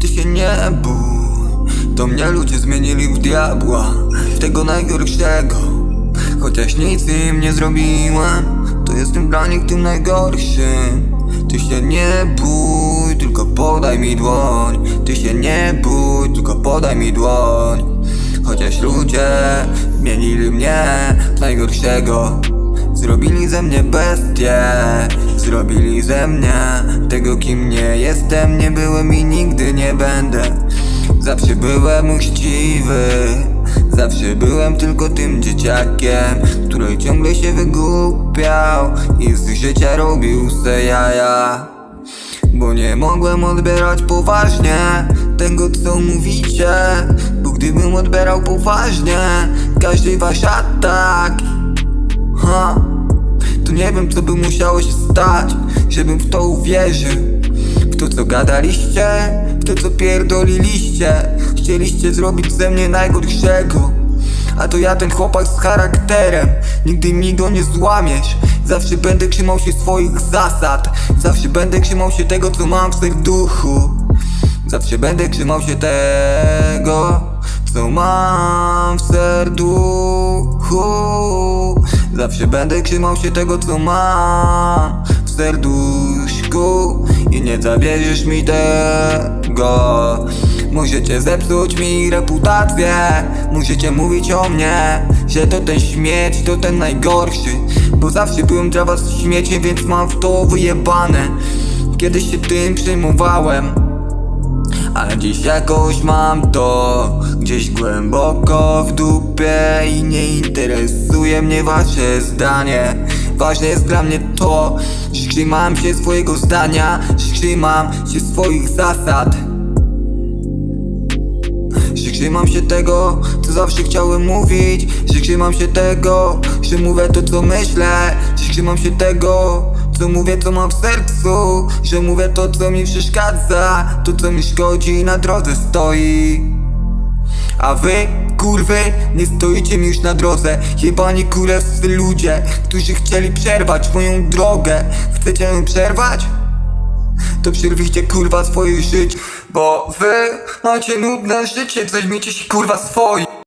ty się nie bój. To mnie ludzie zmienili w diabła W tego najgorszego. Chociaż nic im nie zrobiłem To jestem dla nich tym najgorszym Ty się nie bój, tylko podaj mi dłoń. Ty się nie bój, tylko podaj mi dłoń. Chociaż ludzie zmienili mnie w najgorszego Zrobili ze mnie bestię. Zrobili ze mnie tego kim nie jestem. Nie byłem i nigdy nie będę. Zawsze byłem uczciwy. Zawsze byłem tylko tym dzieciakiem Który ciągle się wygłupiał I z życia robił se jaja. Bo nie mogłem odbierać poważnie tego co mówicie Bo gdybym odbierał poważnie każdy wasz atak Ha, to nie wiem co by musiało się stać Żebym w to uwierzył. W to co gadaliście W to co pierdoliliście Chcieliście zrobić ze mnie najgorszego. A to ja ten chłopak z charakterem Nigdy mi go nie złamiesz. Zawsze będę trzymał się swoich zasad Zawsze będę trzymał się tego co mam w serduchu Zawsze będę trzymał się tego Co mam w serduchu Zawsze będę trzymał się tego co mam w serduszku. I nie zabierzesz mi tego. Możecie zepsuć mi reputację. Możecie mówić o mnie Że to ten śmieć, to ten najgorszy. Bo zawsze byłem dla was śmieciem, więc mam w to wyjebane. Kiedyś się tym przejmowałem ale dziś jakoś mam to Gdzieś głęboko w dupie I nie interesuje mnie wasze zdanie. Ważne jest dla mnie to Że trzymam się swojego zdania Że trzymam się swoich zasad. Że trzymam się tego, co zawsze chciałem mówić. Że trzymam się tego, że mówię to co myślę. Że trzymam się tego, co mówię co mam w sercu. Że mówię to co mi przeszkadza. To co mi szkodzi na drodze stoi. A wy, kurwy, nie stoicie mi już na drodze. Jebani kurewscy ludzie, którzy chcieli przerwać moją drogę. Chcecie ją przerwać? to przerwijcie kurwa swoje życie. Bo wy macie nudne życie, weźmiecie się kurwa swoje